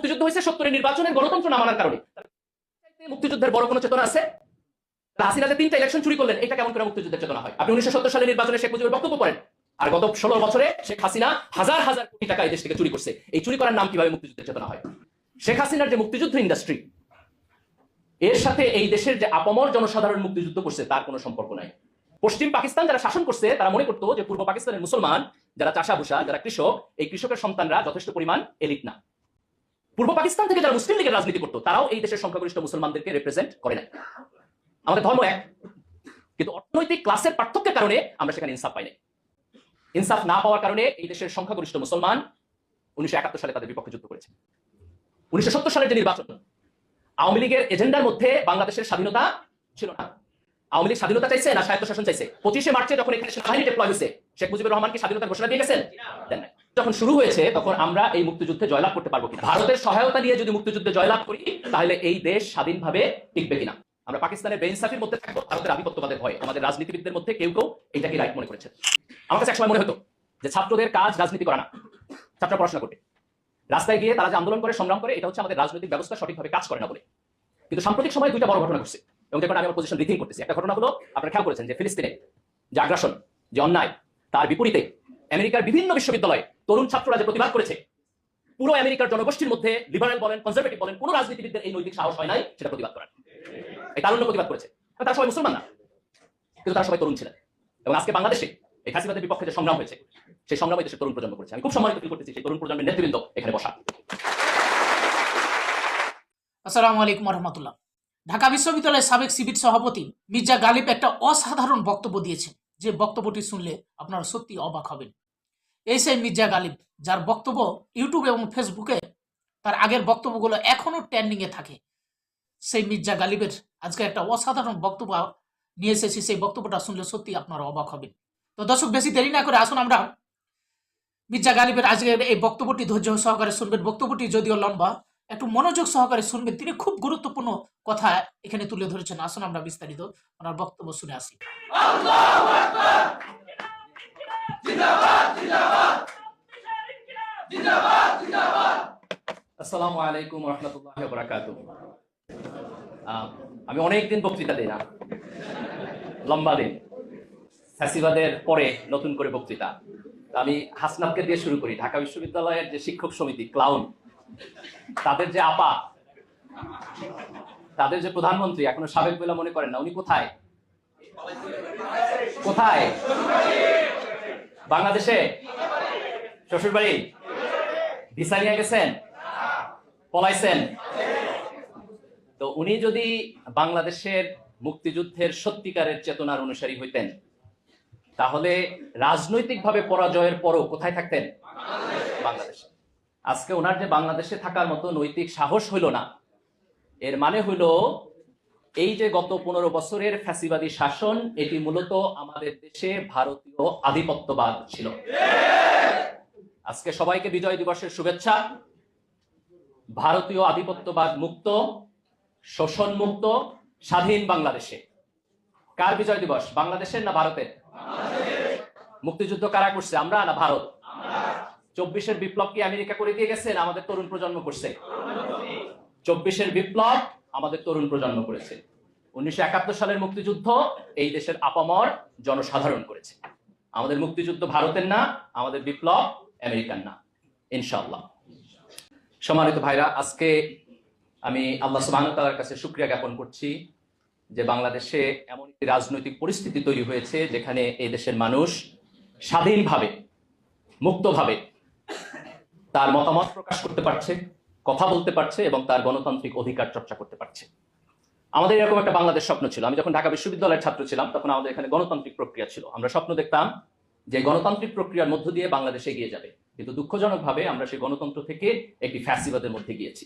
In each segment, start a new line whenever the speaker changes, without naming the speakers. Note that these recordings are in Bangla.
মুক্তিযুদ্ধ হয়েছে সত্তরের নির্বাচনের গণতন্ত্র না মানার কারণে। মুক্তিযুদ্ধের বড় কোনো চেতনা আছে? হাসিনা যে তিনটা ইলেকশন চুরি করলেন, এটা কেমন করে মুক্তিযুদ্ধের চেতনা হয়? আপনি উনিশশো সত্তর সালের নির্বাচনে শেখ মুজিবের বক্তব্য পড়েন। আর গত ষোলো বছরে শেখ হাসিনা হাজার হাজার কোটি টাকা এই দেশ থেকে চুরি করছে। এই চুরি করার নাম কীভাবে মুক্তিযুদ্ধের চেতনা হয়? শেখ হাসিনার যে মুক্তিযুদ্ধ ইন্ডাস্ট্রি এর সাথে এই দেশের যে আপামর জনসাধারণ মুক্তিযুদ্ধ করছে, তার কোনো সম্পর্ক নাই। পশ্চিম পাকিস্তান যারা শাসন করছে, তারা মনে করতো যে পূর্ব পাকিস্তানের মুসলমান, যারা চাষাভুষা, যারা কৃষক, এই কৃষকের সন্তানরা যথেষ্ট পরিমাণ এলিট না। পূর্ব পাকিস্তান থেকে যারা মুসলিম লীগের রাজনীতি করতো, তারাও এই দেশের সংখ্যাগরিষ্ঠ মুসলমানদেরকে রিপ্রেজেন্ট করে না আমাদের ধর্ম এক, কিন্তু অর্থনৈতিক ক্লাসের পার্থক্যের কারণে আমরা সেখানে ইনসাফ পাই নাই। ইনসাফ না পাওয়ার কারণে এই দেশের সংখ্যাগরিষ্ঠ মুসলমান উনিশশো একাত্তর সালে তাদের বিপক্ষে যুদ্ধ করেছে। উনিশশো সত্তর সালের যে নির্বাচন, আওয়ামী লীগের এজেন্ডার মধ্যে বাংলাদেশের স্বাধীনতা ছিল না। আওয়ামী লীগ স্বাধীনতা চাইছে না স্বায়ত্ত শাসন চাইছে। পঁচিশে মার্চে যখন এখানে সেনাবাহিনী ডিপ্লয় হয়েছে, শেখ মুজিবুর রহমান কি স্বাধীনতার ঘোষণা দিয়ে গেছেন? দেন নাই। যখন শুরু হয়েছে, তখন আমরা এই মুক্তিযুদ্ধে জয়লাভ করতে পারব কিনা? ভারতের সহায়তা নিয়ে যদি মুক্তিযুদ্ধে জয়লাভ করি, তাহলে এই দেশ স্বাধীনভাবে টিকবে কিনা? আমরা পাকিস্তানের বেইনসাফির মধ্যে থাকব, ভারতের আধিপত্যবাদের ভয়। আমাদের রাজনীতিবিদদের মধ্যে কেউ কেউ এটাকে রাইট মনে করেছে। আমার কাছে একসময় মনে হতো যে ছাত্রদের কাজ রাজনীতি করা না। ছাত্র পড়াশোনা করবে। রাস্তায় গিয়ে তারা যে আন্দোলন করে, সংগ্রাম করে, এটা হচ্ছে আমাদের রাজনৈতিক ব্যবস্থা সঠিকভাবে কাজ করে না বলে। কিন্তু সাম্প্রতিক সময়ে দুইটা বড় ঘটনা ঘটছে। এবং যখন আমি আমার পজিশন রিথিং করতেছি। একটা ঘটনা হলো, আপনারা খেয়াল করেছেন যে ফিলিস্তিনে যে আগ্রাসন, যে অন্যায়, তার বিপরীতে আমেরিকার বিভিন্ন বিশ্ববিদ্যালয়ে তরুণ ছাত্ররা যে প্রতিবাদ করেছে, পুরো আমেরিকার জনগোষ্ঠীর মধ্যে লিবারেল বলেন কনজারভেটিভ বলেন, কোন রাজনীতিবিদদের এই নৈতিক সাহস হয় নাই সেটা প্রতিবাদ করার। এই তারুণ্য প্রতিবাদ করেছে। তারা সবাই মুসলমান না, কিন্তু তারা সবাই তরুণ ছিলেন। এবং আজকে বাংলাদেশে এই ফাঁসিবাদের বিপক্ষে যে সংগ্রাম হয়েছে, সেই সংগ্রামে দেশের তরুণ প্রজন্ম করেছে। আমি খুব সম্মানিত ফিল করতেছি সেই তরুণ প্রজন্মের নেতৃবৃন্দ এখানে বসা।
আসসালামু আলাইকুম রহমতুল্লাহ ঢাকা বিশ্ববিদ্যালয়ের সাবেক সিভিট সভাপতি মির্জা গালিব একটা অসাধারণ বক্তব্য দিয়েছেন। যে বক্তব্যটি শুনলে আপনারা সত্যি অবাক হবেন। এই সেই মির্জা গালিব, যার বক্তব্য ইউটিউব এবং ফেসবুকে তার আগের বক্তব্যগুলো এখনও ট্রেন্ডিংয়ে থাকে। সেই মির্জা গালিবের আজকে একটা অসাধারণ বক্তব্য নিয়ে এসেছি। সেই বক্তব্যটা শুনলে সত্যি আপনারা অবাক হবেন। তো দর্শক, বেশি দেরি না করে আসুন আমরা মির্জা গালিবের আজকের এই বক্তব্যটি ধৈর্য সহকারে শুনবেন। বক্তব্যটি যদিও লম্বা, একটু মনোযোগ সহকারে শুনবেন। তিনি খুব গুরুত্বপূর্ণ কথা এখানে তুলে ধরেছেন। আসুন আমরা বিস্তারিত ওনার বক্তব্য শুনে আসি।
আসসালামু আলাইকুম রহমতুল্লাহ বরাকাত আমি অনেকদিন বক্তৃতা দিই না। লম্বা দিন। ফ্যাসিবাদের পরে নতুন করে বক্তৃতা। আমি হাসনাবকে দিয়ে শুরু করি। ঢাকা বিশ্ববিদ্যালয়ের যে শিক্ষক সমিতি, ক্লাউন, তাদের যে আপা, তাদের যে প্রধানমন্ত্রী, এখনও সাবেক বলে মনে করেন না, উনি কোথায়? কোথায়? বাংলাদেশে? শ্বশুরবাড়ি? ভিসা নিয়ে গেছেন? পলাইছেন? তো উনি যদি বাংলাদেশের মুক্তিযুদ্ধের সত্যিকারের চেতনার অনুসারী হইতেন, তাহলে রাজনৈতিকভাবে পরাজয়ের পরও কোথায় থাকতেন? বাংলাদেশে। আজকে ওনার যে বাংলাদেশে থাকার মতো নৈতিক সাহস হইল না, এর মানে হইল এই যে গত পনেরো বছরের ফ্যাসিবাদী শাসন, এটি মূলত আমাদের দেশে ভারতীয় আধিপত্যবাদ ছিল। আজকে সবাইকে বিজয় দিবসের শুভেচ্ছা। ভারতীয় আধিপত্যবাদ মুক্ত, শোষণ মুক্ত, স্বাধীন বাংলাদেশে। কার বিজয় দিবস? বাংলাদেশের না ভারতের? মুক্তিযুদ্ধ কারা করছে? আমরা না ভারত? চব্বিশের বিপ্লব কি আমেরিকা করে দিয়ে গেছে না আমাদের তরুণ প্রজন্ম করছে? চব্বিশের বিপ্লব আমাদের তরুণ প্রজন্ম করেছে। উনিশশো একাত্তর সালের মুক্তিযুদ্ধ এই দেশের আপামর জনসাধারণ করেছে। আমাদের মুক্তিযুদ্ধ ভারতের না, আমাদের বিপ্লব আমেরিকান না। ইনশাআল্লাহ। সম্মানিত ভাইরা, আজকে আমি আল্লাহ সুবাহতালার কাছে সুক্রিয়া জ্ঞাপন করছি যে বাংলাদেশে এমন একটি রাজনৈতিক পরিস্থিতি তৈরি হয়েছে যেখানে এই দেশের মানুষ স্বাধীনভাবে, মুক্তভাবে তার মতামত প্রকাশ করতে পারছে। কথা বলতে পারছে এবং তার গণতান্ত্রিক অধিকার চর্চা করতে পারছে। আমাদের এরকম একটা বাংলাদেশ স্বপ্ন ছিল। আমি যখন ঢাকা বিশ্ববিদ্যালয়ের ছাত্র ছিলাম, তখন আমাদের এখানে গণতান্ত্রিক প্রক্রিয়া ছিল। আমরা স্বপ্ন দেখতাম যে গণতান্ত্রিক প্রক্রিয়ার মধ্য দিয়ে বাংলাদেশে এগিয়ে যাবে। কিন্তু দুঃখজনকভাবে আমরা সেই গণতন্ত্র থেকে একটি ফ্যাসিবাদের মধ্যে গিয়েছি।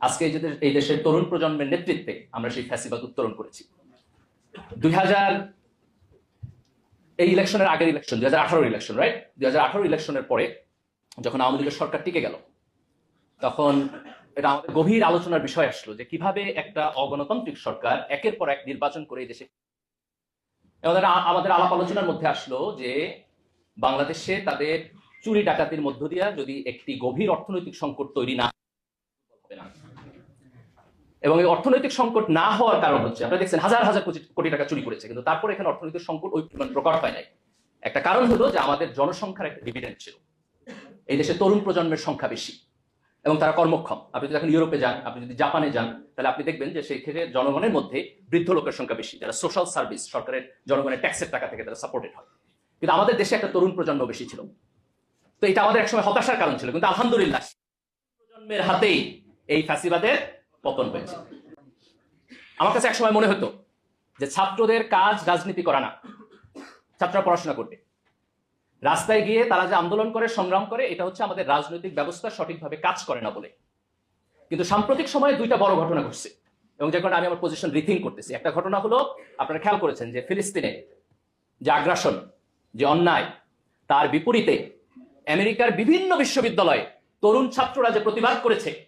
আজকে এই দেশের তরুণ প্রজন্মের নেতৃত্বে আমরা সেই ফ্যাসিবাদ উত্তরণ করেছি। দুই হাজার এই ইলেকশনের আগের ইলেকশন, দুই হাজার আঠারো ইলেকশন রাইট দুই হাজার আঠারো ইলেকশনের পরে যখন আওয়ামী লীগের সরকার টিকে গেল তখন এটা আমাদের গভীর আলোচনার বিষয় আসলো যে কীভাবে একটা অগণতান্ত্রিক সরকার একের পর এক নির্বাচন করে দেশে আমাদের আমাদের আলাপ আলোচনার মধ্যে আসলো যে বাংলাদেশে তাদের চুরি ডাকাতির মধ্য দিয়া যদি একটি গভীর অর্থনৈতিক সংকট তৈরি না এবং এই অর্থনৈতিক সংকট না হওয়ার কারণ হচ্ছে, আপনারা দেখছেন হাজার হাজার কোটি- টাকা চুরি করেছে, কিন্তু তারপর এখানে অর্থনৈতিক সংকট ওই প্রকট হয় নাই। একটা কারণ হলো যে আমাদের জনসংখ্যার একটা ডিভিডেন্ড ছিল। এই দেশে তরুণ প্রজন্মের সংখ্যা বেশি। এবং তারা কর্মক্ষম। আপনি যদি এখন ইউরোপে যান, আপনি যদি জাপানে যান, তাহলে আপনি দেখবেন যে সেই ক্ষেত্রে জনগণের মধ্যে বৃদ্ধ লোকের সংখ্যা বেশি। যারা সোশ্যাল সার্ভিস সরকারের জনগণের ট্যাক্সের টাকা থেকে তারা সাপোর্টেড হয়। কিন্তু আমাদের দেশে একটা তরুণ প্রজন্ম বেশি ছিল। তো এটা আমাদের একসময় হতাশার কারণ ছিল। কিন্তু আলহামদুলিল্লাহ প্রজন্মের হাতেই এই ফ্যাসিবাদের পতন হয়েছে। আমার কাছে একসময় মনে হতো যে ছাত্রদের কাজ রাজনীতি করা না। ছাত্ররা পড়াশোনা করবে। রাস্তায় গিয়ে তারা যে আন্দোলন করে, সংগ্রাম করে, এটা হচ্ছে আমাদের রাজনৈতিক ব্যবস্থা সঠিকভাবে কাজ করে না বলে। কিন্তু সাম্প্রতিক সময়ে দুইটা বড় ঘটনা ঘটছে। এবং যে কারণে আমি আমার পজিশন রিথিং করতেছি। একটা ঘটনা হলো, আপনারা খেয়াল করেছেন যে ফিলিস্তিনে যে আগ্রাসন, যে অন্যায়, তার বিপরীতে আমেরিকার বিভিন্ন বিশ্ববিদ্যালয়ে তরুণ ছাত্ররা যে প্রতিবাদ করেছে,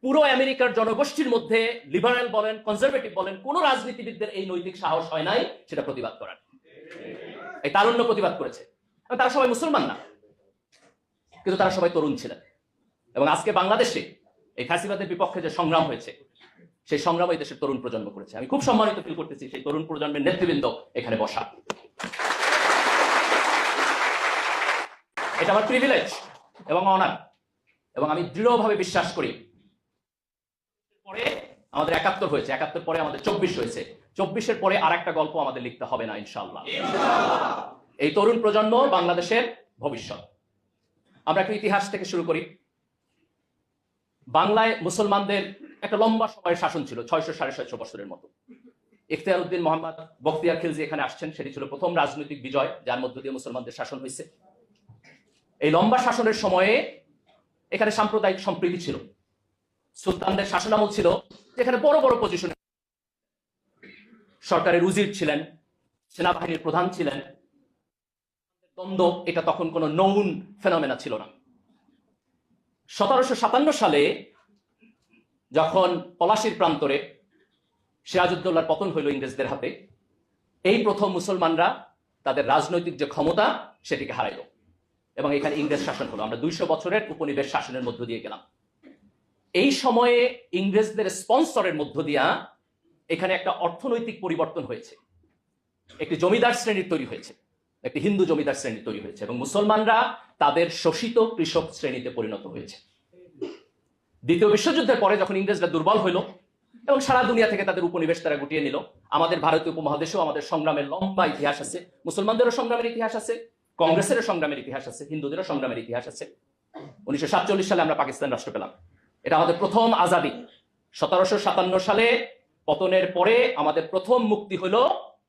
পুরো আমেরিকার জনগোষ্ঠীর মধ্যে লিবারেল বলেন কনজারভেটিভ বলেন, কোন রাজনীতিবিদদের এই নৈতিক সাহস হয় নাই, সেটা প্রতিবাদ করার। এই তারুণ্য প্রতিবাদ করেছে। তারা সবাই মুসলমান না। কিন্তু তারা সবাই তরুণ ছিলেন। এবং আজকে বাংলাদেশে এই ফ্যাসিবাদের বিপক্ষে যে সংগ্রাম হয়েছে, সেই সংগ্রাম এই দেশের তরুণ প্রজন্ম করেছে। আমি খুব সম্মানিত ফিল করতেছি সেই তরুণ প্রজন্মের নেতৃবৃন্দ এখানে বসা। এটা আমার প্রিভিলেজ এবং অনার এবং আমি দৃঢ়ভাবে বিশ্বাস করি পরে আমাদের একাত্তর হয়েছে। একাত্তর পরে আমাদের চব্বিশ হয়েছে। চব্বিশের পরে আর একটা গল্প আমাদের লিখতে হবে না ইনশাল্লাহ এই তরুণ প্রজন্ম বাংলাদেশের ভবিষ্যৎ। আমরা একটু ইতিহাস থেকে শুরু করি। বাংলায় মুসলমানদের একটা লম্বা সময়ের শাসন ছিল, ছয়শো সাড়ে ছয়শো বছরের মতো। ইখতিয়ার উদ্দিন মোহাম্মদ বখতিয়ার খিলজি এখানে আসছেন, সেটি ছিল প্রথম রাজনৈতিক বিজয়, যার মধ্য দিয়ে মুসলমানদের শাসন হয়েছে এই লম্বা শাসনের সময়ে এখানে সাম্প্রদায়িক সম্প্রীতি ছিল। সুলতানদের শাসনামল ছিল, যেখানে বড় বড় পজিশনে সরকারের উজির ছিলেন, সেনাবাহিনীর প্রধান ছিলেন দ্বন্দ্ব, এটা তখন কোনো নৌন ফেনোমেনা ছিল না। সতেরোশো সাতান্ন সালে যখন পলাশির প্রান্তরে সিরাজউদ্দৌলার পতন হইল ইংরেজদের হাতে, এই প্রথম মুসলমানরা তাদের রাজনৈতিক যে ক্ষমতা সেটিকে হারাইল এবং এখানে ইংরেজ শাসন হলো। আমরা দুইশো বছরের উপনিবেশ শাসনের মধ্য দিয়ে গেলাম। এই সময়ে ইংরেজদের স্পন্সরের মধ্য দিয়া এখানে একটা অর্থনৈতিক পরিবর্তন হয়েছে। একটি জমিদার শ্রেণির তৈরি হয়েছে। একটি হিন্দু জমিদার শ্রেণি তৈরি হয়েছে এবং মুসলমানরা তাদের শোষিত কৃষক শ্রেণীতে পরিণত হয়েছে। দ্বিতীয় বিশ্বযুদ্ধের পরে যখন ইংরেজরা দুর্বল হইল এবং সারা দুনিয়া থেকে তাদের উপনিবেশ তারা গুটিয়ে নিল, আমাদের ভারতীয় উপমহাদেশেও আমাদের সংগ্রামের লম্বা ইতিহাস আছে, মুসলমানদেরও সংগ্রামের ইতিহাস আছে, কংগ্রেসেরও সংগ্রামের ইতিহাস আছে, হিন্দুদেরও সংগ্রামের ইতিহাস আছে। উনিশশো সাতচল্লিশ সালে আমরা পাকিস্তান রাষ্ট্র পেলাম। এটা আমাদের প্রথম আজাদি। সতেরোশো সাতান্ন সালে পতনের পরে আমাদের প্রথম মুক্তি হলো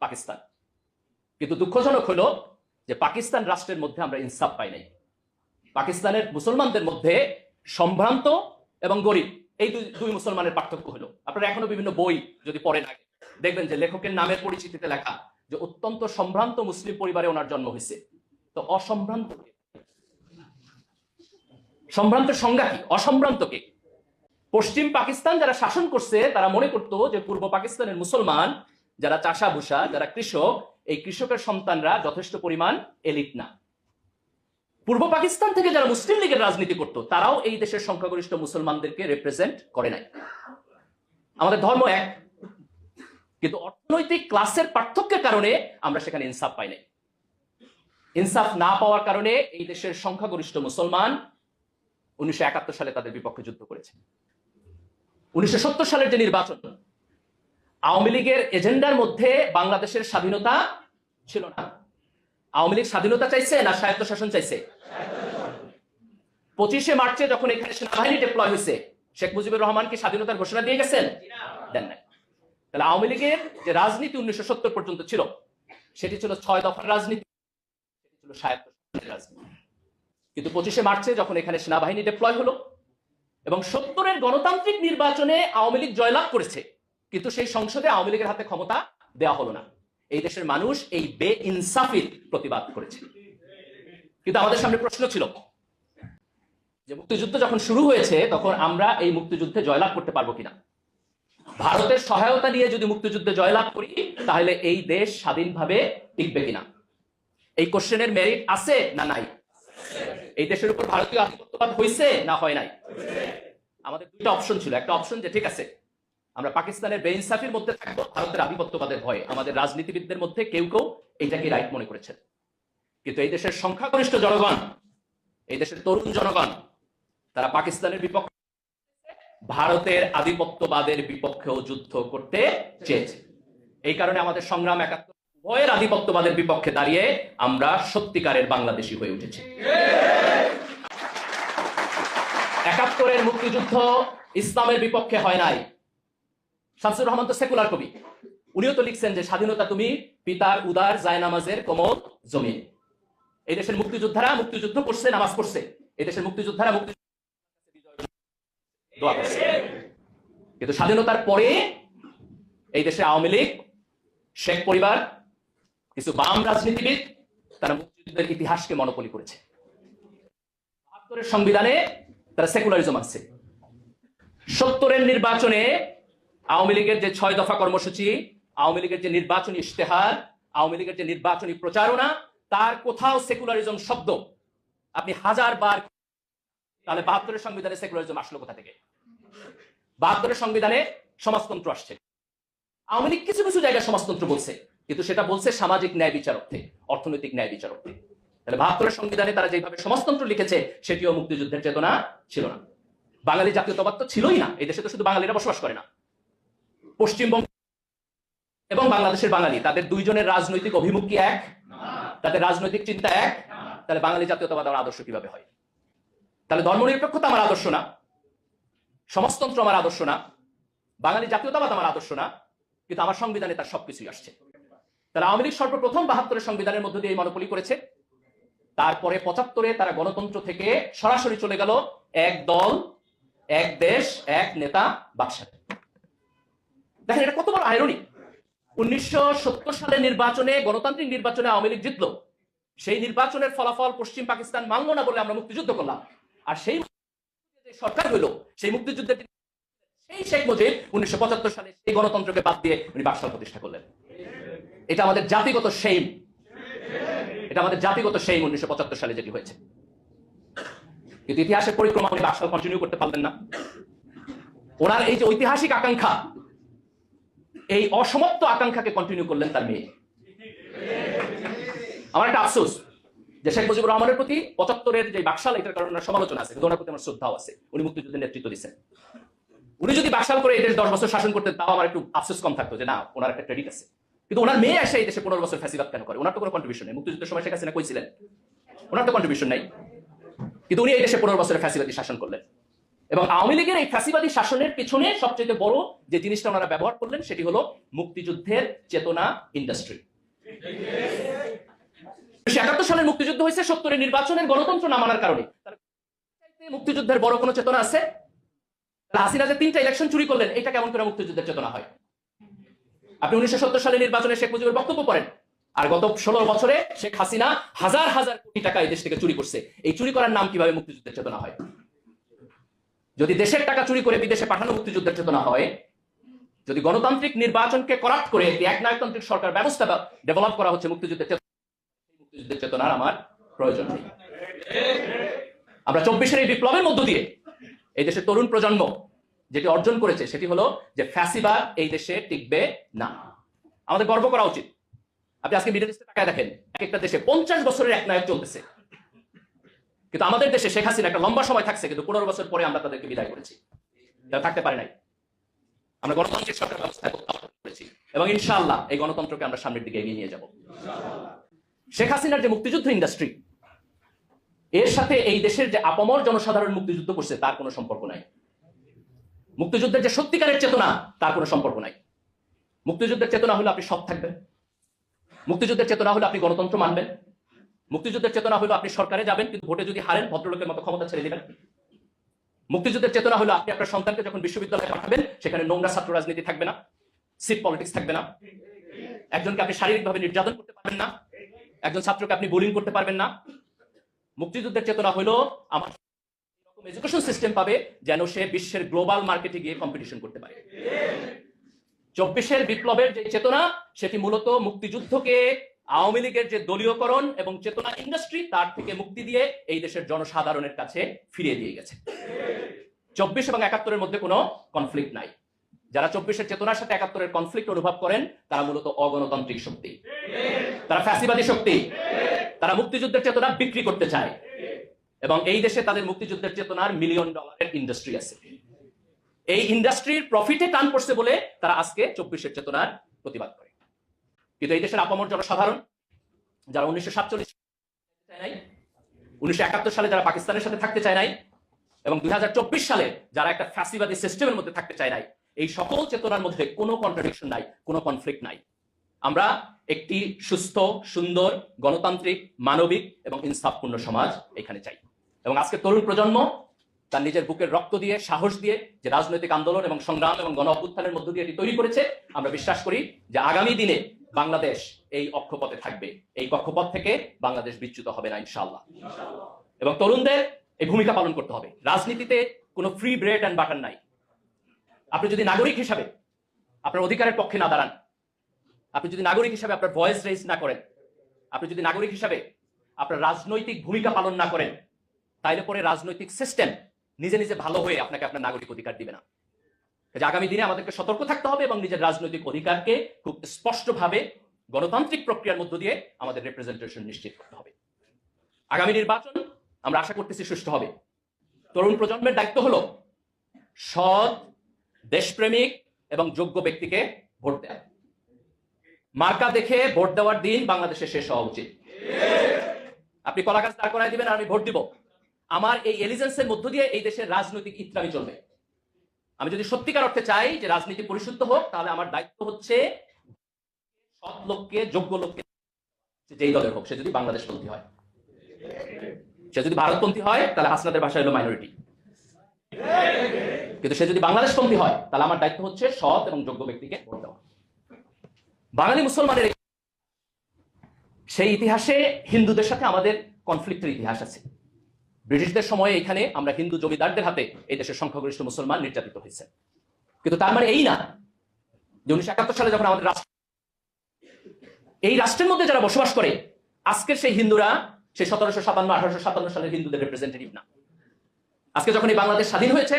পাকিস্তান। কিন্তু দুঃখজনক হলো যে পাকিস্তান রাষ্ট্রের মধ্যে আমরা ইনসাফ পাই নাই। পাকিস্তানের মুসলমানদের মধ্যে সম্ভ্রান্ত এবং গরিব, এই দুই মুসলমানের পার্থক্য হলো। আপনারা এখনও বিভিন্ন বই যদি পড়েন আগে, দেখবেন যে লেখকের নামের পরিচিতিতে লেখা যে অত্যন্ত সম্ভ্রান্ত মুসলিম পরিবারে ওনার জন্ম হয়েছে। তো অসম্ভ্রান্ত কে? সম্ভ্রান্তের সংজ্ঞা কি? অসম্ভ্রান্ত কে পশ্চিম পাকিস্তান যারা শাসন করছে, তারা মনে করতো যে পূর্ব পাকিস্তানের মুসলমান, যারা চাষা ভুষা যারা কৃষক এই কৃষকের সন্তানরা যথেষ্ট পরিমাণ এলিট না। পূর্ব পাকিস্তান থেকে যারা মুসলিম লীগের রাজনীতি করত, তারাও এই দেশের সংখ্যাগরিষ্ঠ মুসলমানদেরকে রিপ্রেজেন্ট করে নাই। আমাদের ধর্ম এক, কিন্তু অর্থনৈতিক ক্লাসের পার্থক্যের কারণে আমরা সেখানে ইনসাফ পাই নাই। ইনসাফ না পাওয়ার কারণে এই দেশের সংখ্যাগরিষ্ঠ মুসলমান উনিশশো একাত্তর সালে তাদের বিপক্ষে যুদ্ধ করেছে। উনিশশো সত্তর সালের যে নির্বাচন আওয়ামী লীগের এজেন্ডার মধ্যে বাংলাদেশের স্বাধীনতা ছিল না। আওয়ামী লীগ স্বাধীনতা চাইছে না স্বায়ত্তশাসন চাইছে? পঁচিশে মার্চে যখন এখানে সেনাবাহিনী ডিপ্লয় হয়েছে, শেখ মুজিবুর রহমান কি স্বাধীনতার ঘোষণা দিয়ে গেছেন? দেন নাই। তাহলে আওয়ামী লীগের যে রাজনীতি উনিশশো সত্তর পর্যন্ত ছিল, সেটি ছিল ছয় দফার রাজনীতি, সেটি ছিল স্বায়ত্তশাসনের রাজনীতি। কিন্তু পঁচিশে মার্চে যখন এখানে সেনাবাহিনী ডিপ্লয় হলো, এবং সত্তরের গণতান্ত্রিক নির্বাচনে আওয়ামী লীগ জয়লাভ করেছে কিন্তু সেই সংসদে আওয়ামী লীগের হাতে ক্ষমতা দেওয়া হলো না। এই দেশের মানুষ এই বে ইনসাফির প্রতিবাদ করেছে কিন্তু আমাদের সামনে প্রশ্ন ছিল, যে মুক্তিযুদ্ধ যখন শুরু হয়েছে, তখন আমরা এই মুক্তিযুদ্ধে জয়লাভ করতে পারব কিনা? ভারতের সহায়তা নিয়ে যদি মুক্তিযুদ্ধে জয়লাভ করি, তাহলে এই দেশ স্বাধীনভাবে টিকবে কিনা? এই কোশ্চেনের মেরিট আছে না নাই? এই দেশের উপর ভারতীয় আধিপত্যবাদ হয়েছে না হয় নাই? আমাদের দুইটা অপশন ছিল। একটা অপশন যে ঠিক আছে আমরা পাকিস্তানের বেইনসাফির মধ্যে থাকব, ভারতের আধিপত্যবাদের ভয়ে। আমাদের রাজনীতিবিদদের মধ্যে কেউ কেউ এইটাকে রাইট মনে করেছেন। কিন্তু এই দেশের সংখ্যাগরিষ্ঠ জনগণ, এই দেশের তরুণ জনগণ, তারা পাকিস্তানের বিপক্ষে ভারতের আধিপত্যবাদের বিপক্ষেও যুদ্ধ করতে চেয়েছে। এই কারণে আমাদের সংগ্রাম একাত্তর উভয়ের আধিপত্যবাদের বিপক্ষে দাঁড়িয়ে আমরা সত্যিকারের বাংলাদেশি হয়ে উঠেছি। একাত্তরের মুক্তিযুদ্ধ ইসলামের বিপক্ষে হয় নাই। শামসুর রহমান তো সেকুলার কবি। উনিও তো লিখছেন যে, স্বাধীনতা তুমি পিতার উদার জায়নামাজের কোমল জমিন। এই দেশের মুক্তিযোদ্ধারা মুক্তিযুদ্ধ করছে, নামাজ পড়ছে। এই দেশের মুক্তিযোদ্ধারা মুক্তি কিন্তু স্বাধীনতার পরে এই দেশে আওয়ামী লীগ, শেখ পরিবার, কিছু বাম রাজনীতিবিদ, তারা মুক্তিযুদ্ধের ইতিহাসকে মনোপলি করেছে। সংবিধানে তারা সেকুলারিজম আছে সত্তরের নির্বাচনে আওয়ামী লীগের যে ছয় দফা কর্মসূচি, আওয়ামী লীগের যে নির্বাচনী ইশতেহার, আওয়ামী লীগের যে নির্বাচনী প্রচারণা, তার কোথাও সেকুলারিজম শব্দ। আপনি হাজার বার তাহলে বাহাত্তরের সংবিধানে সেকুলারিজম আসলো কোথা থেকে? বাহাত্তরের সংবিধানে সমাজতন্ত্র আসছে। আওয়ামী লীগ কিছু কিছু জায়গায় সমাজতন্ত্র বলছে, কিন্তু সেটা বলছে সামাজিক ন্যায় বিচার অর্থে, অর্থনৈতিক ন্যায় বিচার অর্থে। তাহলে বাহাত্তরের সংবিধানে তারা যেভাবে সমাজতন্ত্র লিখেছে, সেটিও মুক্তিযুদ্ধের চেতনা ছিল না। বাঙালি জাতীয়তাবাদ তো ছিলই না এই দেশে তো শুধু বাঙালিরা বসবাস করে না। পশ্চিমবঙ্গ এবং বাংলাদেশের বাঙালি। তাদের দুইজনের রাজনৈতিক অভিমুখ কি এক? তাদের রাজনৈতিক চিন্তা এক? তাহলে বাঙালি জাতীয়তাবাদ আমার আদর্শ কীভাবে হয়? তাহলে ধর্মনিরপেক্ষতা আমার আদর্শ না। সমাজতন্ত্র আমার আদর্শ না। বাঙালি জাতীয়তাবাদ আমার আদর্শ না। কিন্তু আমার সংবিধানে তার সবকিছুই আসছে। তারা আওয়ামী লীগ সর্বপ্রথম বাহাত্তরের সংবিধানের মধ্য দিয়ে মনোপলি করেছে। তারপরে পঁচাত্তরে তারা গণতন্ত্র থেকে সরাসরি চলে গেল এক দল, এক দেশ, এক নেতা, বাকশালে। দেখেন, এটা কত বড় আয়রনি উনিশশো সালের নির্বাচনে, গণতান্ত্রিক নির্বাচনে আওয়ামী লীগ জিতলো। সেই নির্বাচনের ফলাফল পশ্চিম পাকিস্তান মানল না বলে আমরা মুক্তিযুদ্ধ করলাম। আর সেই সরকার হইল, সেই মুক্তিযুদ্ধের সেই শেখ মুজিব উনিশশো পঁচাত্তর সালে সেই গণতন্ত্রকে বাদ দিয়ে উনি বাকশাল প্রতিষ্ঠা করলেন। এটা আমাদের জাতিগত সেইম এটা আমাদের জাতিগত সেইম উনিশশো পঁচাত্তর সালে যেটি হয়েছে। কিন্তু ইতিহাসের পরিক্রমা উনি বাকশাল কন্টিনিউ করতে পারলেন না। ওনার এই যে ঐতিহাসিক আকাঙ্ক্ষা এই অসমাপ্ত আকাঙ্ক্ষাকে কন্টিনিউ করলেন তার মেয়ে। আমার একটা আফসোস যে শেখ মুজিবুর রহমানের প্রতি পঁচাত্তরের যে বাকশাল, এটার কারণে সমালোচনা আছে, কিন্তু ওনার প্রতি আমার শ্রদ্ধাও আছে। উনি মুক্তিযুদ্ধের নেতৃত্ব দিচ্ছেন উনি যদি বাকশাল করে এই দেশ দশ বছর শাসন করতেন, তাও আমার একটু আফসোস কম থাকতো যে না, ওনার একটা ক্রেডিট আছে। কিন্তু ওনার মেয়ে এসে এই দেশে পনেরো বছর ফ্যাসিবাদ কেন করে? ওনার তো কোনো কন্ট্রিবিউশন নেই। মুক্তিযুদ্ধের সময় শেখ হাসিনা কইছিলেন ওনার তো কন্ট্রিবিউশন নেই। কিন্তু উনি এই দেশে পনেরো বছরের ফ্যাসিবাদী শাসন করলেন। এবং আওয়ামী লীগের এই ফ্যাসিবাদী শাসনের পিছনে সবচেয়ে বড় যে জিনিসটা ওনারা ব্যবহার করলেন, সেটি হলো মুক্তিযুদ্ধের চেতনা ইন্ডাস্ট্রি একাত্তর সালের মুক্তিযুদ্ধ হয়েছে, সত্তরের নির্বাচনের গণতন্ত্র না মানার কারণে। মুক্তিযুদ্ধের বড় কোনো চেতনা আছে? হাসিনা যে তিনটা ইলেকশন চুরি করলেন, এটা কেমন করে মুক্তিযুদ্ধের চেতনা হয়? আপনি উনিশশো সত্তর সালের নির্বাচনে শেখ মুজিবের বক্তব্য পড়েন, আর গত ষোলো বছরে শেখ হাসিনা হাজার হাজার কোটি টাকা এই দেশ থেকে চুরি করছে। এই চুরি করার নাম কীভাবে মুক্তিযুদ্ধের চেতনা হয়? যদি দেশের টাকা চুরি করে বিদেশে পাঠানো মুক্তিযুদ্ধের চেতনা হয়, যদি গণতান্ত্রিক নির্বাচনকে করাপ্ট করে একটি একনায়কতান্ত্রিক সরকার ব্যবস্থা ডেভেলপ করা হচ্ছে মুক্তিযুদ্ধের মুক্তিযুদ্ধের চেতনার আমার প্রয়োজন নেই। আমরা চব্বিশের এই বিপ্লবের মধ্য দিয়ে এই দেশের তরুণ প্রজন্ম যেটি অর্জন করেছে, সেটি হলো যে ফ্যাসিবাদ এই দেশে টিকবে না। আমাদের গর্ব করা উচিত। আপনি আজকে মিডল ইস্টে তাকায় দেখেন, এক একটা দেশে পঞ্চাশ বছরের এক নায়ক চলতেছে। কিন্তু আমাদের দেশে শেখ হাসিনা একটা লম্বা সময় থাকছে, কিন্তু পনেরো বছর পরে আমরা তাদেরকে বিদায় করেছি। থাকতে পারে নাই। আমরা গণতান্ত্রিক সরকার ব্যবস্থা করেছি। এবং ইনশাআল্লাহ এই গণতন্ত্রকে আমরা সামনের দিকে এগিয়ে নিয়ে যাব। শেখ হাসিনার যে মুক্তিযুদ্ধ ইন্ডাস্ট্রি এর সাথে এই দেশের যে আপামর জনসাধারণ মুক্তিযুদ্ধ করছে, তার কোনো সম্পর্ক নাই। মুক্তিযুদ্ধের যে সত্যিকারের চেতনা, তার কোনো সম্পর্ক নাই। মুক্তিযুদ্ধের চেতনা হলে আপনি সৎ থাকবেন। মুক্তিযুদ্ধের চেতনা হলে আপনি গণতন্ত্র মানবেন। মুক্তিযুদ্ধের চেতনা হলো আপনি সরকারে যাবেন, কিন্তু ভোটে যদি হারেন, ভদ্রলোকের মতো ক্ষমতা ছেড়ে দিবেন। মুক্তিযুদ্ধের চেতনা হলো আপনি আপনার সন্তানকে যখন বিশ্ববিদ্যালয়ে পাঠাবেন, সেখানে নোংরা ছাত্র রাজনীতি থাকবে না, সিট পলিটিক্স থাকবে না, একজনকে আপনি শারীরিকভাবে নির্যাতন করতে পারবেন না, একজন ছাত্রকে আপনি বোলিং করতে পারবেন না। মুক্তিযুদ্ধের চেতনা হলো আমার এডুকেশন সিস্টেম পাবে যেন সে বিশ্বের গ্লোবাল মার্কেটে গিয়ে কম্পিটিশন করতে পারে। চব্বিশের বিপ্লবের যে চেতনা, সেটি মূলত মুক্তিযুদ্ধকে আওয়ামী লীগের যে দলীয়করণ এবং চেতনা ইন্ডাস্ট্রি তার থেকে মুক্তি দিয়ে এই দেশের জনসাধারণের কাছে ফিরিয়ে দিয়ে গেছে। চব্বিশ এবং একাত্তরের মধ্যে কোনো কনফ্লিক্ট নাই। যারা চব্বিশের চেতনার সাথে একাত্তরের কনফ্লিক্ট অনুভব করেন, তারা মূলত অগণতান্ত্রিক শক্তি। তারা ফ্যাসিবাদী শক্তি। তারা মুক্তিযুদ্ধের চেতনা বিক্রি করতে চায়। এবং এই দেশে তাদের মুক্তিযুদ্ধের চেতনার মিলিয়ন ডলারের ইন্ডাস্ট্রি আছে। এই ইন্ডাস্ট্রির প্রফিটে টান পড়ছে বলে তারা আজকে চব্বিশের চেতনার প্রতিবাদ করে। কিন্তু এই দেশের আপামর জনসাধারণ যারা উনিশশো সাতচল্লিশ নাই, উনিশশো একাত্তর সালে যারা পাকিস্তানের সাথে থাকতে চায় নাই এবং দুই সালে যারা একটা ফ্যাসিবাদী সিস্টেমের মধ্যে থাকতে চায় নাই, এই সকল চেতনার মধ্যে কোনো কন্ট্রাডিকশন নাই, কোনো কনফ্লিক্ট নাই। আমরা একটি সুস্থ, সুন্দর, গণতান্ত্রিক, মানবিক এবং ইনসাফপূর্ণ সমাজ এখানে চাই। এবং আজকে তরুণ প্রজন্ম তার নিজের বুকের রক্ত দিয়ে, সাহস দিয়ে যে রাজনৈতিক আন্দোলন এবং সংগ্রাম এবং গণ অভ্যুত্থানের মধ্য দিয়ে এটি তৈরি করেছে, আমরা বিশ্বাস করি যে আগামী দিনে বাংলাদেশ এই অক্ষপথে থাকবে। এই কক্ষপথ থেকে বাংলাদেশ বিচ্যুত হবে না, ইনশাআল্লাহ। এবং তরুণদের এই ভূমিকা পালন করতে হবে। রাজনীতিতে কোনো ফ্রি ব্রেড অ্যান্ড বাটার নাই। আপনি যদি নাগরিক হিসাবে আপনার অধিকারের পক্ষে না দাঁড়ান, আপনি যদি নাগরিক হিসাবে আপনার ভয়েস রেজ না করেন, আপনি যদি নাগরিক হিসাবে আপনার রাজনৈতিক ভূমিকা পালন না করেন, তাইলে পরে রাজনৈতিক সিস্টেম নিজে নিজে ভালো হয়ে আপনাকে আপনার নাগরিক অধিকার দিবে না। আগামী দিনে আমাদেরকে সতর্ক থাকতে হবে এবং নিজের রাজনৈতিক অধিকারকে খুব স্পষ্টভাবে গণতান্ত্রিক প্রক্রিয়ার মধ্য দিয়ে আমাদের রিপ্রেজেন্টেশন নিশ্চিত করতে হবে। আগামী নির্বাচন আমরা আশা করতেছি সুষ্ঠু হবে। তরুণ প্রজন্মের দায়িত্ব হলো সৎ, দেশপ্রেমিক এবং যোগ্য ব্যক্তিকে ভোট দেয়। মার্কা দেখে ভোট দেওয়ার দিন বাংলাদেশে শেষ হওয়া উচিত। আপনি কলা গাছ দাঁড় করাই দিবেন আর আমি ভোট দিব। আমার এই এলিজেন্সের মধ্য দিয়ে এই দেশের রাজনৈতিক ইত্রামি চলবে। আমি যদি সত্যিকার অর্থে চাই যে রাজনীতি পরিশুদ্ধ হোক, তাহলে আমার দায়িত্ব হচ্ছে সৎ লোককে, যোগ্য লোককে যেই দলের হোক, সে যদি বাংলাদেশপন্থী হয়। সে যদি ভারতপন্থী হয়, তাহলে হাসনাদের ভাষা হলো মাইনরিটি কিন্তু সে যদি বাংলাদেশ বাংলাদেশপন্থী হয়, তাহলে আমার দায়িত্ব হচ্ছে সৎ এবং যোগ্য ব্যক্তিকে ভোট দেওয়া। বাঙালি মুসলমানের সেই ইতিহাসে হিন্দুদের সাথে আমাদের কনফ্লিক্টের ইতিহাস আছে। ব্রিটিশদের সময়ে এখানে আমরা হিন্দু জমিদারদের হাতে এই দেশের সংখ্যাগরিষ্ঠ মুসলমান নির্যাতিত হয়েছে। কিন্তু তার মানে এই না যে উনিশশো একাত্তর সালে যখন আমাদের রাষ্ট্র এই রাষ্ট্রের মধ্যে যারা বসবাস করে, আজকের সেই হিন্দুরা সেই সতেরোশো সাতান্ন আঠারোশো সাতান্ন সালের হিন্দুদের রিপ্রেজেন্টেটিভ না। আজকে যখন এই বাংলাদেশ স্বাধীন হয়েছে,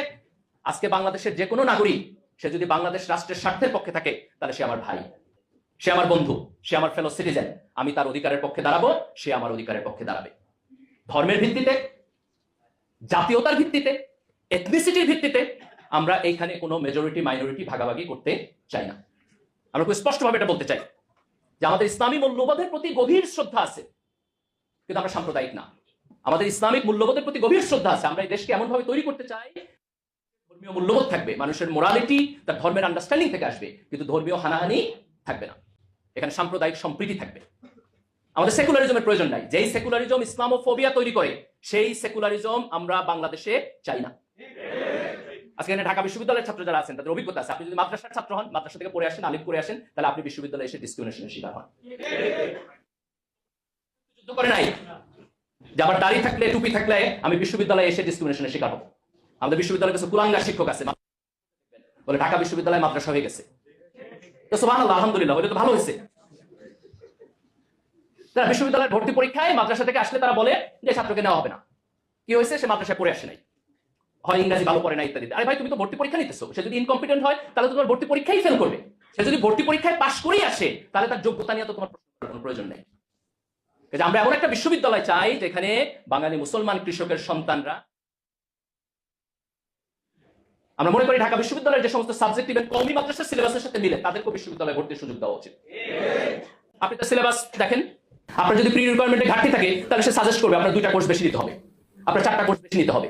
আজকে বাংলাদেশের যে কোনো নাগরিক, সে যদি বাংলাদেশ রাষ্ট্রের স্বার্থের পক্ষে থাকে, তাহলে সে আমার ভাই, সে আমার বন্ধু, সে আমার ফেলো সিটিজেন আমি তার অধিকারের পক্ষে দাঁড়াবো, সে আমার অধিকারের পক্ষে দাঁড়াবে। ধর্মের ভিত্তিতে জাতীয়তার ভিত্তিতে এথনিসিটির ভিত্তিতে আমরা এইখানে কোনো মেজরিটি মাইনরিটি ভাগাভাগি করতে চাই না। আমরা খুব স্পষ্টভাবে এটা বলতে চাই যে আমাদের ইসলামী মূল্যবোধের প্রতি গভীর শ্রদ্ধা আছে, কিন্তু আমরা সাম্প্রদায়িক না। আমাদের ইসলামিক মূল্যবোধের প্রতি গভীর শ্রদ্ধা আছে। আমরা এই দেশকে এমন ভাবে তৈরি করতে চাই, ধর্মীয় মূল্যবোধ থাকবে, মানুষের মোরালিটি তার ধর্মের আন্ডারস্ট্যান্ডিং থেকে আসবে, কিন্তু ধর্মীয় হানাহানি থাকবে না। এখানে সাম্প্রদায়িক সম্প্রীতি থাকবে। আমাদের সেকুলারিজমের প্রয়োজন নাই। যেই সেকুলারিজম ইসলামোফোবিয়া তৈরি করে সেই সেকুলারিজম আমরা বাংলাদেশে চাই না। আজকে ঢাকা বিশ্ববিদ্যালয়ের ছাত্র যারা আছেন তাদের অভিজ্ঞতা আছে। আপনি যদি মাদ্রাসার ছাত্র হন মাদ্রাসা থেকে পড়ে আসেন আলিম করে আসেন তাহলে আপনি বিশ্ববিদ্যালয়ে এসে ডিসক্রিমিনেশনের শিকার হন। যুদ্ধ করে নাই। যে আমার দাড়ি থাকলে টুপি থাকলে আমি বিশ্ববিদ্যালয়ে এসে ডিসক্রিমিনেশনের শিকার হব। আমাদের বিশ্ববিদ্যালয়ে কিছু কুলাঙ্গার শিক্ষক আছে বলে ঢাকা বিশ্ববিদ্যালয় মাদ্রাসা হয়ে গেছে। তো সুবহানাল্লাহ, আলহামদুলিল্লাহ তো ভালো হয়েছে। তারা বিশ্ববিদ্যালয়ের ভর্তি পরীক্ষায় মাদ্রাসা থেকে আসলে তারা বলে যে ছাত্রকে নেওয়া হবে না। কি হয়েছে? সে মাদ্রাসায় পড়ে আসে নাই। হয় ইংরেজি ভালো পড়ে না ইত্যাদি। আরে ভাই, তুমি তো ভর্তি পরীক্ষা নিতেছো। সে যদি ইনকম্পিটেন্ট হয়, তাহলে তোমার ভর্তি পরীক্ষাই ফেল করবে। সে যদি ভর্তি পরীক্ষায় পাশ করেই আসে, তাহলে তার যোগ্যতা নিয়ে তো তোমার কোনো প্রয়োজন নেই। আমরা এমন একটা বিশ্ববিদ্যালয় চাই যেখানে বাঙালি মুসলমান কৃষকের সন্তানরা আমরা মনে করি ঢাকা বিশ্ববিদ্যালয়ের যে সমস্ত সাবজেক্ট ইভেন কমি মাদ্রাসার সিলেবাসের সাথে মিলে তাদেরকে বিশ্ববিদ্যালয়ে ভর্তির সুযোগ দেওয়া উচিত। আপনি তো সিলেবাস দেখেন? আপনার যদি প্রি রিকোয়ারমেন্টে ঘাটতি থাকে, তাহলে সে সাজেস্ট করবে আপনার দুইটা কোর্স বেশি নিতে হবে। আপনার চারটা কোর্স বেশি নিতে হবে।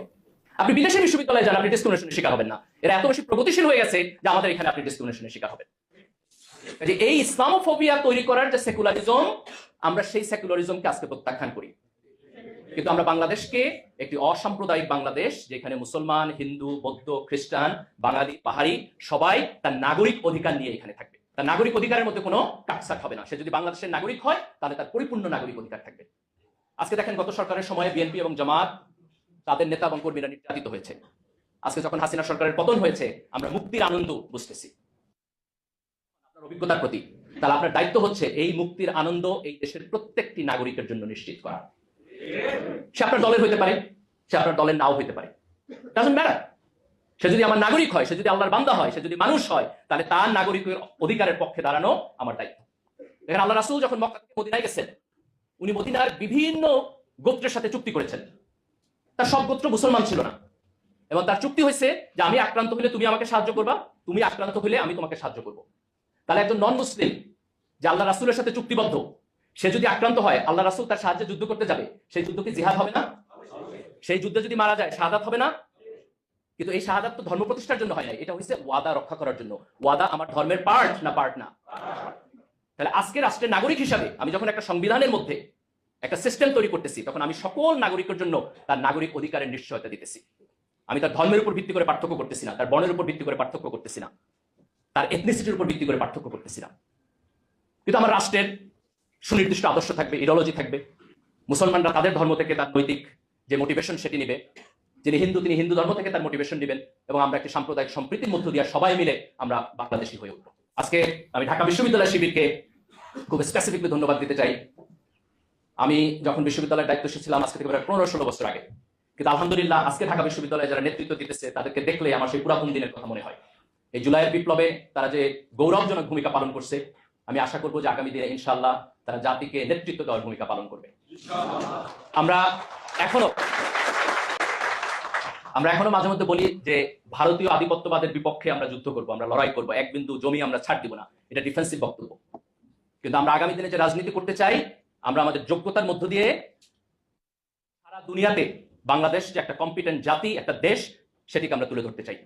আপনি বিদেশি বিশ্ববিদ্যালয়ে যান, আপনি ডিসক্রিমিনেশনের শিকার হবেন না। এরা এত বেশি প্রগতিশীল হয়ে গেছে যে আমাদের এখানে আপনি ডিসক্রিমিনেশনের শিকার হবেন। কাজে এই ইসলামোফোবিয়া তৈরি করার যে সেকুলারিজম আমরা সেই সেকুলারিজমকে আজকে প্রত্যাখ্যান করি। কিন্তু আমরা বাংলাদেশকে একটি অসাম্প্রদায়িক বাংলাদেশ, যেখানে মুসলমান, হিন্দু, বৌদ্ধ, খ্রিস্টান, বাঙালি, পাহাড়ি সবাই তার নাগরিক অধিকার নিয়ে এখানে থাকবে। তার নাগরিক অধিকারের মধ্যে কোনো কাটসাট হবে না। সে যদি বাংলাদেশের নাগরিক হয়, তাহলে তার পরিপূর্ণ নাগরিক অধিকার থাকবে। আজকে দেখেন গত সরকারের সময় বিএনপি এবং জামাত তাদের নেতা এবং কর্মীরা নির্যাতিত হয়েছে। আজকে যখন হাসিনা সরকারের পতন হয়েছে, আমরা মুক্তির আনন্দ বুঝতেছি। আপনার অভিজ্ঞতার প্রতি, তাহলে আপনার দায়িত্ব হচ্ছে এই মুক্তির আনন্দ এই দেশের প্রত্যেকটি নাগরিকের জন্য নিশ্চিত করা। সে আপনার দলের হইতে পারে, সে আপনার দলের নাও হইতে পারে। ম্যাটার সে যদি আমার নাগরিক হয়, সে যদি আল্লাহর বান্দা হয়, সে যদি মানুষ হয়, তাহলে তার নাগরিকের অধিকারের পক্ষে দাঁড়ানো আমার দায়িত্ব। এখানে আল্লাহ রাসূল যখন মক্কা থেকে মদিনায় গেছেন, উনি মদিনার বিভিন্ন গোত্রের সাথে চুক্তি করেছেন। তার সব গোত্র মুসলমান ছিল না। এবং তার চুক্তি হয়েছে যে আমি আক্রান্ত হলে তুমি আমাকে সাহায্য করবা, তুমি আক্রান্ত হলে আমি তোমাকে সাহায্য করব। তাহলে একজন নন মুসলিম যে আল্লাহ রাসূলের সাথে চুক্তিবদ্ধ, সে যদি আক্রান্ত হয়, আল্লাহ রাসুল তার সাহায্যে যুদ্ধ করতে যাবে, সেই যুদ্ধ কি জিহাদ হবে না? সেই যুদ্ধে যদি মারা যায়, শাহাদাত হবে না? কিন্তু এই শাহাদাত তো ধর্ম প্রতিষ্ঠার জন্য হয় না এটা হচ্ছে ওয়াদা রক্ষা করার জন্য। ওয়াদা আমার ধর্মের পার্ট না পার্ট না? তাহলে আজকে রাষ্ট্রের নাগরিক হিসাবে আমি যখন একটা সংবিধানের মধ্যে একটা সিস্টেম তৈরি করতেছি, তখন আমি সকল নাগরিকের জন্য তার নাগরিক অধিকারের নিশ্চয়তা দিতেছি। আমি তার ধর্মের উপর ভিত্তি করে পার্থক্য করতেছি না, তার বর্ণের উপর ভিত্তি করে পার্থক্য করতেছি না, তার এথনিসিটির উপর ভিত্তি করে পার্থক্য করতেছি না। কিন্তু আমার রাষ্ট্রের সুনির্দিষ্ট আদর্শ থাকবে ইডিওলজি থাকবে। মুসলমানরা তাদের ধর্ম থেকে তার নৈতিক যে মোটিভেশন সেটি নেবে। যিনি হিন্দু, তিনি হিন্দু ধর্ম থেকে তার মোটিভেশন নেবেন এবং আমরা একটি সাম্প্রদায়িক সম্প্রীতির মধ্য দিয়ে সবাই মিলে আমরা বাংলাদেশি হয়ে উঠবো। আজকে আমি ঢাকা বিশ্ববিদ্যালয় শিবিরকে খুব স্পেসিফিকলি ধন্যবাদ দিতে চাই। আমি যখন বিশ্ববিদ্যালয়ের দায়িত্ব ছিলাম, আজকে থেকে প্রায় পনেরো ষোলো বছর আগে। কিন্তু আলহামদুলিল্লাহ, আজকে ঢাকা বিশ্ববিদ্যালয়ে যারা নেতৃত্ব দিতেছে, তাদেরকে দেখলে আমার সেই পুরাতন দিনের কথা মনে হয়। এই জুলাইয়ের বিপ্লবে তারা যে গৌরবজনক ভূমিকা পালন করছে, আমি আশা করব যে আগামী দিনে ইনশাআল্লাহ তারা জাতিকে নেতৃত্ব দেওয়ার ভূমিকা পালন করবে। আমরা এখনও আমরা এখনও মাঝে মধ্যে বলি যে ভারতীয় আধিপত্যবাদের বিপক্ষে আমরা যুদ্ধ করব, আমরা লড়াই করব, এক বিন্দু জমি আমরা ছাড় দিব না। এটা ডিফেন্সিভ বক্তব্য। কিন্তু আমরা আগামী দিনে যে রাজনীতি করতে চাই, আমরা আমাদের যোগ্যতার মধ্য দিয়ে সারা দুনিয়াতে বাংলাদেশ যে একটা কম্পিটেন্ট জাতি, একটা দেশ, সেটিকে আমরা তুলে ধরতে চাই।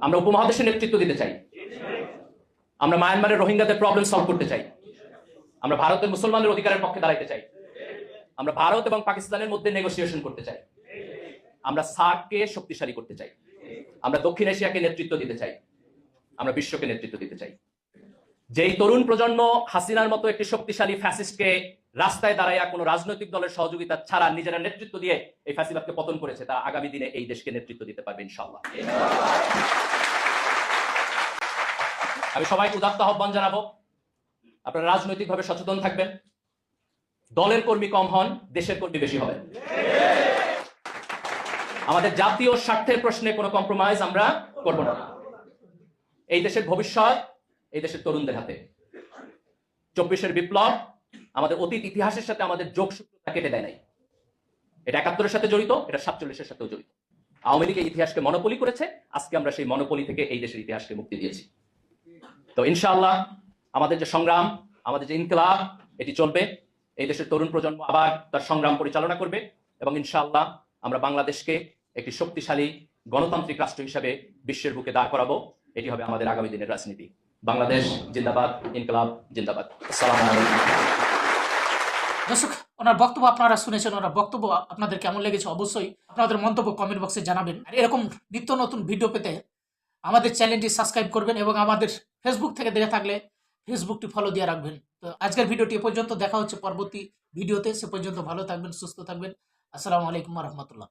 আমরা উপমহাদেশের নেতৃত্ব দিতে চাই। আমরা মায়ানমারের রোহিঙ্গাদের প্রবলেম সলভ করতে চাই। আমরা ভারতের মুসলমানদের অধিকারের পক্ষে দাঁড়াইতে চাই। আমরা ভারত এবং পাকিস্তানের মধ্যে নেগোসিয়েশন করতে চাই। আমরা সার্ককে শক্তিশালী করতে চাই। আমরা দক্ষিণ এশিয়াকে নেতৃত্ব দিতে চাই। আমরা বিশ্বকে নেতৃত্ব দিতে চাই। যেই তরুণ প্রজন্ম হাসিনার মতো একটি শক্তিশালী ফ্যাসিস্টকে রাস্তায় দাঁড়াইয়া কোনো রাজনৈতিক দলের সহযোগিতা ছাড়া নিজেরা নেতৃত্ব দিয়ে এই ফ্যাসিবাদকে পতন করেছে তারা আগামী দিনে এই দেশকে নেতৃত্ব দিতে পারবে ইনশাল্লাহ আমি সবাইকে উদাত্ত আহ্বান জানাব, আপনারা রাজনৈতিকভাবে সচেতন থাকবেন। দলের কর্মী কম হন, দেশের কর্মী বেশি হবে আমাদের জাতীয় স্বার্থের প্রশ্নে কোনো কম্প্রোমাইজ আমরা করব না। এই দেশের ভবিষ্যৎ, এই দেশের তরুণদের হাতে। চব্বিশের বিপ্লব আমাদের অতীত ইতিহাসের সাথে আমাদের যোগসূত্রতা কেটে দেয় নাই। এটা একাত্তরের সাথে জড়িত, এটা সাতচল্লিশের সাথেও জড়িত। আওয়ামী লীগ এই ইতিহাসকে মনোপলি করেছে, আজকে আমরা সেই মনোপলি থেকে এই দেশের ইতিহাসকে মুক্তি দিয়েছি। তো ইনশাআল্লাহ আমাদের যে সংগ্রাম, আমাদের যে ইনকলাব, এটি চলবে। এই দেশের তরুণ প্রজন্ম আবার তার সংগ্রাম পরিচালনা করবে এবং ইনশাআল্লাহ আমরা বাংলাদেশকে একটি শক্তিশালী গণতান্ত্রিক রাষ্ট্র হিসাবে বিশ্বের বুকে দাঁড় করাবো। এটি হবে আমাদের আগামী দিনের রাজনীতি। বাংলাদেশ জিন্দাবাদ, ইনকলাব জিন্দাবাদ।
দর্শক, ওনার বক্তব্য আপনারা শুনেছেন, ওনার বক্তব্য আপনাদের কেমন লেগেছে অবশ্যই আপনাদের মন্তব্য কমেন্ট বক্সে জানাবেন। আর এরকম নিত্য নতুন ভিডিও পেতে আমাদের চ্যানেলটি সাবস্ক্রাইব করবেন এবং আমাদের ফেসবুক থেকে দেখে থাকলে ফেসবুকটি ফলো দিয়ে রাখবেন। তো আজকের ভিডিওটি এ পর্যন্ত দেখা হচ্ছে পরবর্তী ভিডিওতে সে পর্যন্ত ভালো থাকবেন, সুস্থ থাকবেন। আসসালামু আলাইকুম রহমতুল্লাহ।